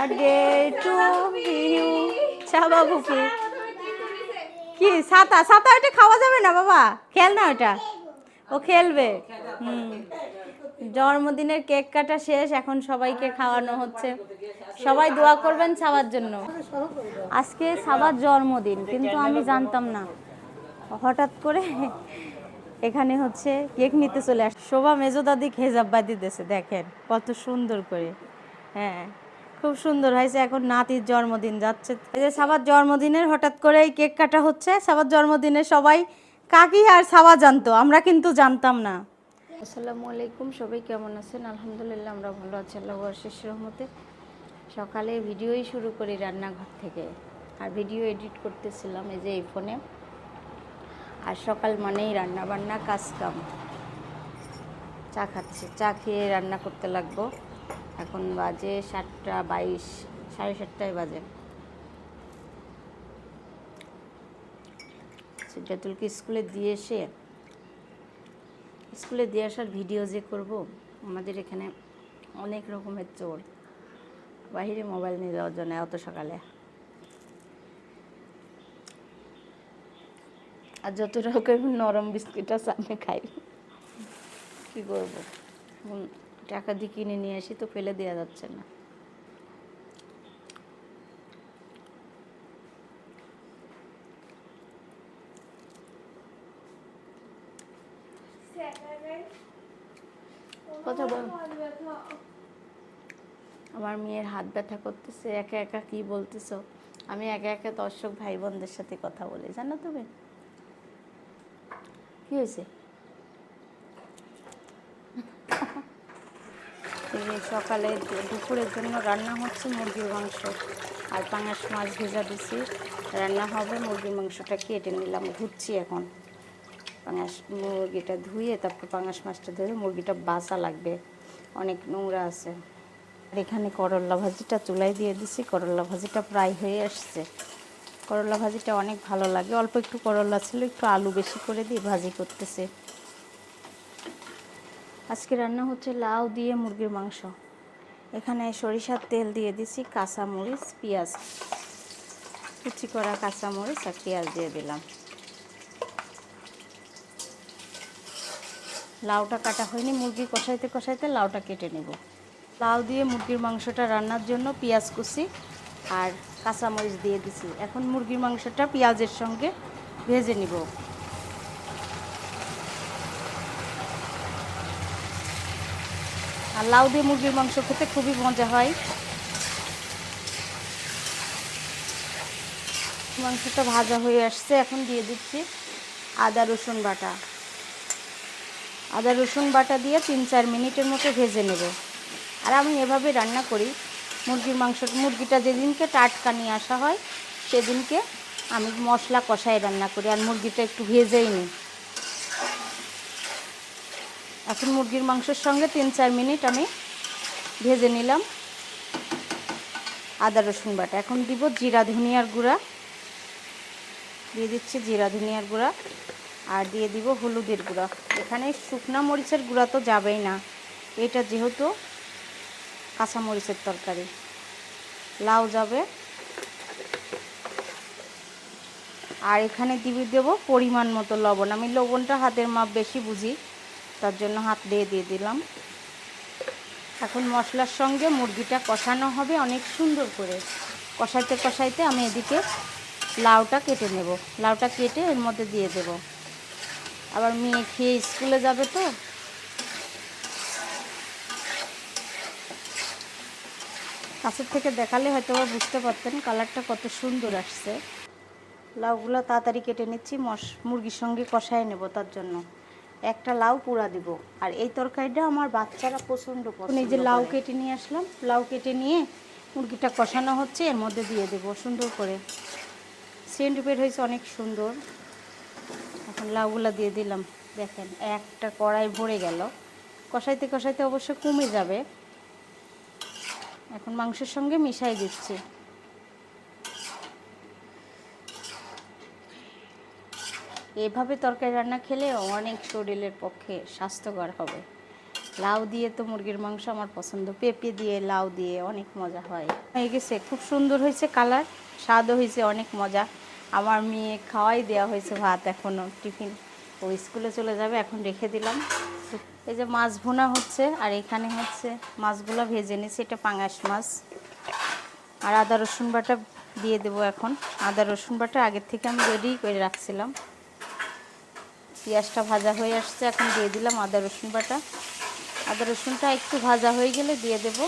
Birthday to you কি? সাতা? সাতা ওটা খাওয়া যাবে না বাবা? খেল না ওটা ও খেলবে। হুম। জন্মদিনের কেক কাটা শেষ এখন সবাইকে খাওয়ানো হচ্ছে। সবাই দোয়া করবেন সাবার জন্য। আজকে সাবার জন্মদিন কিন্তু আমি জানতাম না। হঠাৎ করে এখানে হচ্ছে কেক নিতে চলে আস শোভা মেজো দাদি হেজাব বাদি দিতেছে দেখেন কত সুন্দর করে। হ্যাঁ। খুব সুন্দর হয়েছে, এখন নাতির জন্মদিন যাচ্ছে। এই যে সাবার জন্মদিনের হঠাৎ করে এই কেক কাটা হচ্ছে, সাবার জন্মদিনে সবাই কাকি আর সাবা জানতো, আমরা কিন্তু জানতাম না। আসসালামু আলাইকুম, সবাই কেমন আছেন? আলহামদুলিল্লাহ, আমরা ভালো আছি, আল্লাহ শেষ রহমতে। সকালে ভিডিওই শুরু করি রান্নাঘর থেকে, আর ভিডিও এডিট করতেছিলাম এই যে এই ফোনে। আর সকাল মানেই রান্না বান্না কাজ কাম চা খাচ্ছি, চা খেয়ে রান্না করতে লাগবো। এখন বাজে সাতটা বাইশ, সাড়ে সাতটায় বাজে। সিদ্ধাতুলকে স্কুলে দিয়ে এসে, স্কুলে দিয়ে আসার ভিডিও যে করব, আমাদের এখানে অনেক রকমের চোর। বাহিরে মোবাইল নিয়ে যাওয়ার জন্য অত সকালে। আর যত রকমের নরম বিস্কুট আছে, আমি খাই। কী করব? টাকা দিয়ে কিনে নিয়ে আসি তো ফেলে দেওয়া যাচ্ছে না। কথা আমার মেয়ের হাত ব্যথা করতেছে, একা একা কি বলতেছো? আমি একা একা দর্শক ভাই বোনদের সাথে কথা বলি, জানো তুমি? কি হয়েছে এই যে সকালে দুপুরের জন্য রান্না হচ্ছে মুরগির মাংস আর পাঙাশ মাছ ভেজা দিছি। রান্না হবে, মুরগির মাংসটা কেটে নিলাম, ঘুরছি এখন। পাঙাশ মুরগিটা ধুয়ে তারপর পাঙাশ মাছটা ধুয়ে মুরগিটা বাসা লাগবে। অনেক নোংরা আছে। আর এখানে করল্লা ভাজিটা চুলাই দিয়ে দিছি করল্লা ভাজিটা প্রায় হয়ে আসছে। করল্লা ভাজিটা অনেক ভালো লাগে। অল্প একটু করল্লা ছিল, একটু আলু বেশি করে দিয়ে ভাজি করতেছে। আজকে রান্না হচ্ছে লাউ দিয়ে মুরগির মাংস। এখানে সরিষার তেল দিয়ে দিছি কাঁচামরিচ, পেঁয়াজ। কুচি করা কাঁচামরিচ আর পেঁয়াজ দিয়ে দিলাম। লাউটা কাটা হয়নি, মুরগি কষাইতে কষাইতে লাউটা কেটে নেব। লাউ দিয়ে মুরগির মাংসটা রান্নার জন্য পেঁয়াজ কুচি আর কাঁচামরিচ দিয়ে দিছি। এখন মুরগির মাংসটা পেঁয়াজের সঙ্গে ভেজে নিব। আর লাউ দিয়ে মুরগির মাংস খেতে খুবই মজা হয়। মাংসটা ভাজা হয়ে আসছে, এখন দিয়ে দিচ্ছি আদা, রসুন বাটা। আদা, রসুন বাটা দিয়ে তিন চার মিনিটের মতো ভেজে নেব। আর আমি এভাবে রান্না করি। মুরগির মাংস, মুরগিটা যেদিনকে টাটকা নিয়ে আসা হয়, সেদিনকে আমি মশলা কষাই রান্না করি। আর মুরগিটা একটু ভেজেই নিই। এখন মুরগির মাংসের সঙ্গে তিন, চার মিনিট আমি ভেজে নিলাম আদা, রসুন বাটা। এখন দিব জিরা, ধনিয়ার গুঁড়া। দিয়ে দিচ্ছি জিরা, ধনিয়ার গুঁড়া। আর দিয়ে দিব হলুদের গুঁড়া। এখানে শুকনা মরিচের গুঁড়া তো যাবেই না। এটা যেহেতু কাঁচা মরিচের তরকারি। লাউ যাবে। আর এখানে দিবি, দেবো পরিমাণ মতো লবণ। আমি লবণটা হাতের মাপ বেশি বুঝি। তার জন্য হাত দিয়ে দিয়ে দিলাম। এখন মশলার সঙ্গে মুরগিটা কষানো হবে অনেক সুন্দর করে। কষাইতে কষাইতে আমি এদিকে লাউটা কেটে নেব। লাউটা কেটে এর মধ্যে দিয়ে দেব। আবার মেয়ে খেয়ে স্কুলে যাবে তো। কাছের থেকে দেখালে হয়তো বুঝতে পারতেন কালারটা কত সুন্দর আসছে। লাউগুলো তাড়াতাড়ি কেটে নিচ্ছি মশ মুরগির সঙ্গে কষায় নেব তার জন্য। একটা লাউ পুরা দিব। আর এই তরকারিটা আমার বাচ্চারা প্রচণ্ড পছন্দ এই যে লাউ কেটে নিয়ে আসলাম। লাউ কেটে নিয়ে মুরগিটা কষানো হচ্ছে এর মধ্যে দিয়ে দেব সুন্দর করে। সেন্ট বের হয়েছে অনেক সুন্দর। এখন লাউগুলা দিয়ে দিলাম। দেখেন একটা কড়াই ভরে গেল। কষাইতে কষাইতে অবশ্য কমে যাবে। এখন মাংসের সঙ্গে মিশাই দিচ্ছি। এভাবে তরকারি রান্না খেলে অনেক শরীরের পক্ষে স্বাস্থ্যকর হবে। লাউ দিয়ে তো মুরগির মাংস আমার পছন্দ। পেঁপে দিয়ে, লাউ দিয়ে অনেক মজা হয়। হয়ে গেছে, খুব সুন্দর হয়েছে কালার, স্বাদও হয়েছে অনেক মজা। আমার মেয়ে খাওয়াই দেওয়া হয়েছে ভাত এখনও টিফিন। ও স্কুলে চলে যাবে, এখন রেখে দিলাম। এই যে মাছ ভুনা হচ্ছে, আর এখানে হচ্ছে মাছগুলো ভেজে নিয়েছি। এটা পাঙাশ মাছ। আর আদা রসুন বাটা দিয়ে দেবো এখন। আদা রসুন বাটা আগের থেকে আমি রেডি করে রাখছিলাম। পেঁয়াজটা ভাজা হয়ে আসছে, এখন দিয়ে দিলাম আদা রসুন বাটা। আদা রসুনটা একটু ভাজা হয়ে গেলে দিয়ে দেব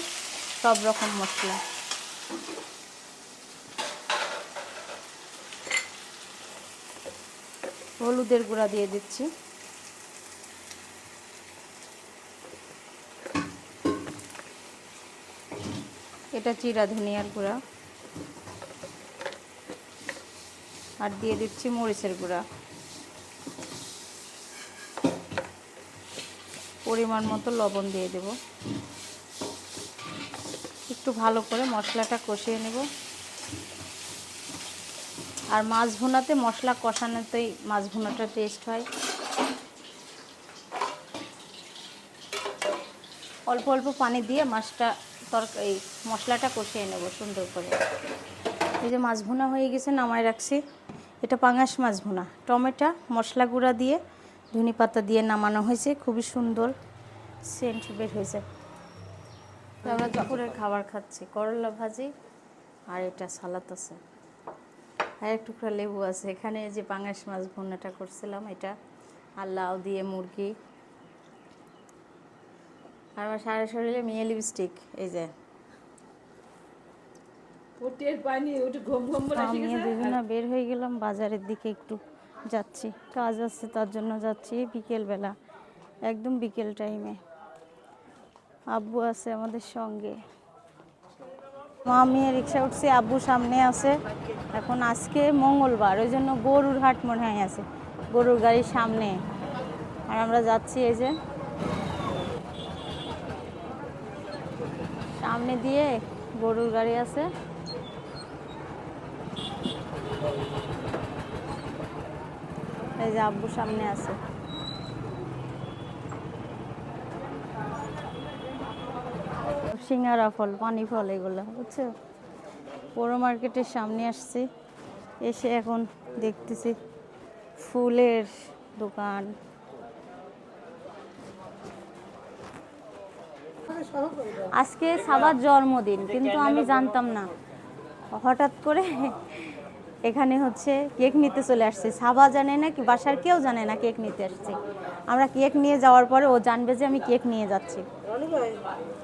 সব রকম মশলা। হলুদের গুঁড়া দিয়ে দিচ্ছি। এটা চিরা ধনিয়ার গুঁড়া। আর দিয়ে দিচ্ছি মরিচের গুঁড়া। পরিমাণ মতো লবণ দিয়ে দেব। একটু ভালো করে মশলাটা কষিয়ে নেব। আর মাছ ভুনাতে মশলা কষানোতেই মাছ ভুনাটা টেস্ট হয়। অল্প অল্প পানি দিয়ে মাছটা তরকারি মশলাটা কষিয়ে নেব সুন্দর করে। এই যে মাছ ভুনা হয়ে গেছে, নামায় রাখছি। এটা পাঙাশ মাছ ভুনা। টমেটো, মশলা গুঁড়া দিয়ে ধনে পাতা দিয়ে নামানো হয়েছে খুবই সুন্দর সেন্ট বের হয়েছে। আমরা দুপুরের খাবার খাচ্ছি করলা ভাজি আর এটা সালাদ আছে। আর এক টুকরা লেবু আছে। এখানে যে পাঙাশ মাছ ভুনাটা করছিলাম এটা আর লাউ দিয়ে মুরগি। আর আমার সারা শরীরে মেয়ে লিপস্টিক এই যে। দুজনে বের হয়ে গেলাম বাজারের দিকে একটু। যাচ্ছি, কাজ আছে তার জন্য যাচ্ছি বিকেলবেলা, একদম বিকেল টাইমে আব্বু আছে আমাদের সঙ্গে। মা, মেয়ে রিক্সা উঠছে, আব্বু সামনে আছে। এখন আজকে মঙ্গলবার, ওই জন্য গরুর হাট মনে হয় আছে, গরুর গাড়ির সামনে। আর আমরা যাচ্ছি এই যে, সামনে দিয়ে গরুর গাড়ি আছে। যে আব্বু সামনে আছে। সিঙ্গারা ফল, পানি ফল এগুলো, বুঝছ? বড় মার্কেটের সামনে আসছি, এসে এখন দেখতেছি ফুলের দোকান। আজকে সাবার জন্মদিন, কিন্তু আমি জানতাম না। হঠাৎ করে এখানে হচ্ছে কেক নিতে চলে আসছে। সাবা জানে না কি বাসার কেউ জানে না কেক নিতে আসছে। আমরা কেক নিয়ে যাওয়ার পরে ও জানবে যে আমি কেক নিয়ে যাচ্ছি।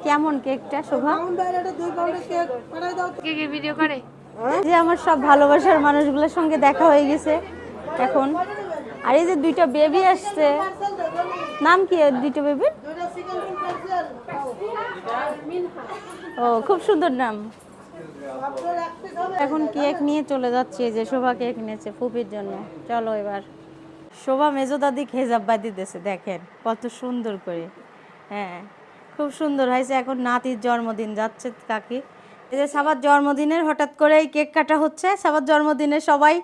কেমন কেকটা শোভা? ভিডিও করে? যে আমার সব ভালোবাসার মানুষগুলোর সঙ্গে দেখা হয়ে গেছে। এখন আর এই যে দুইটা বেবি আসছে। নাম কি দুইটা বেবির ও খুব সুন্দর নাম। এখন কেক নিয়ে চলে যাচ্ছি যে শোভা কেক নিয়েছে ফুপির জন্য। চলো এবার। শোভা মেজো দাদি খেজাব বাদি দিতেছে দেখেন কত সুন্দর করে। হ্যাঁ খুব সুন্দর হয়েছে। এখন নাতির জন্মদিন যাচ্ছে কাকি। এই যে সাবার জন্মদিনের হঠাৎ করে এই কেক কাটা হচ্ছে সাবার জন্মদিনে সবাই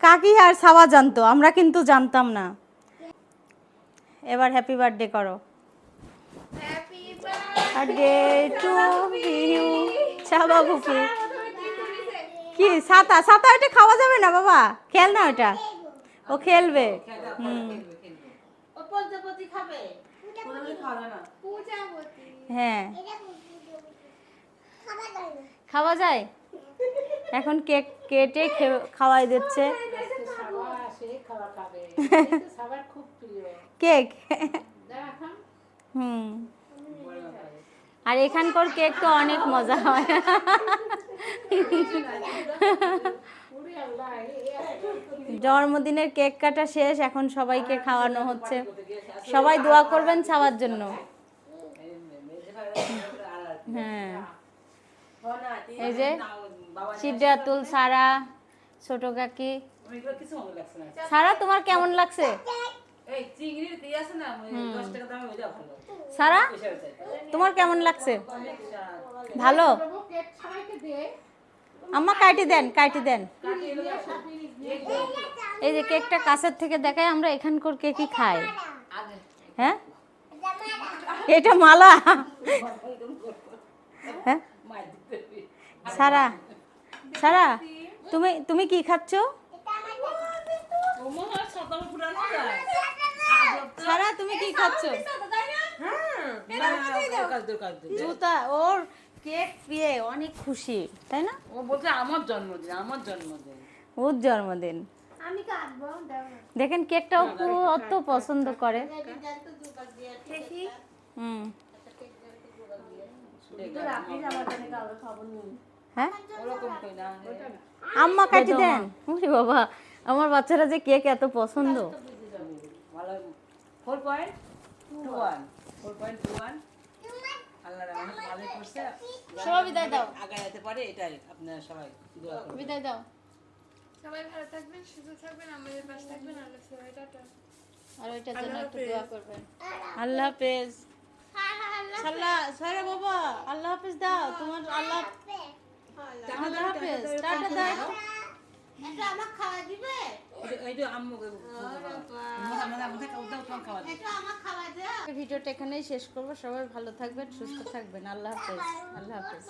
কাকি আর সাবা জানতো আমরা কিন্তু জানতাম না। এবার হ্যাপি বার্থডে করো। বার্থডে টু ইউ সাবা ফুপি। কি সাতা? সাতা ওটা খাওয়া যাবে না বাবা? খেল না ওটা। ও খেলবে। হুম। হ্যাঁ। খাওয়া যায়? এখন কেক কেটে খাওয়াই দিচ্ছে। কেক? হুম। আর এখানকার কেক তো অনেক মজা হয়। জন্মদিনের কেক কাটা শেষ, এখন সবাইকে খাওয়ানো হচ্ছে। সবাই দোয়া করবেন ছাওয়ার জন্য। হ্যাঁ। এই যে, সিদ্ধাতুল, সারা, ছোট কাকি। সারা, তোমার কেমন লাগছে? সারা? তোমার কেমন লাগছে? ভালো? আম্মা কাটি দেন কাটি দেন। এই যে কেকটা কাছের থেকে দেখায় আমরা এখানকার কেকই খাই হ্যাঁ? এটা মালা? হ্যাঁ? সারা? সারা তুমি তুমি কি খাচ্ছ? সারা তুমি কি খাচ্ছ? দে জুতা ওর কেক পেয়ে অনেক খুশি তাই না? ও বলছে আমার জন্মদিন আমার জন্মদিন। ওর জন্মদিন। দেখেন কেকটাও খুব অত পছন্দ করে। হুম। হ্যাঁ? কই না। আম্মা কাটি দেন। বাবা। আমার বাচ্চারা যে কেক এত পছন্দ। Four point two one four point two one সবাই বিদায় দাও। আগে যেতে পারে এটাই আপনারা সবাই দোয়া বিদায় দাও। সবাই ভালো থাকবেন সুস্থ থাকবেন আমাদের পাশে থাকবেন আল্লাহ সবাই টাটা। আর ওইটার জন্য একটু দোয়া করবেন। আল্লাহ হাফেজ। সাল্লাহ সারা বাবা আল্লাহ হাফেজ দাও। তোমার আল্লাহ আল্লাহ হাফেজ। টাটা দাও। এটা আমার খাওয়া দিবে? ভিডিওটা এখানেই শেষ করব। সবাই ভালো থাকবেন সুস্থ থাকবেন। আল্লাহ হাফেজ আল্লাহ হাফেজ।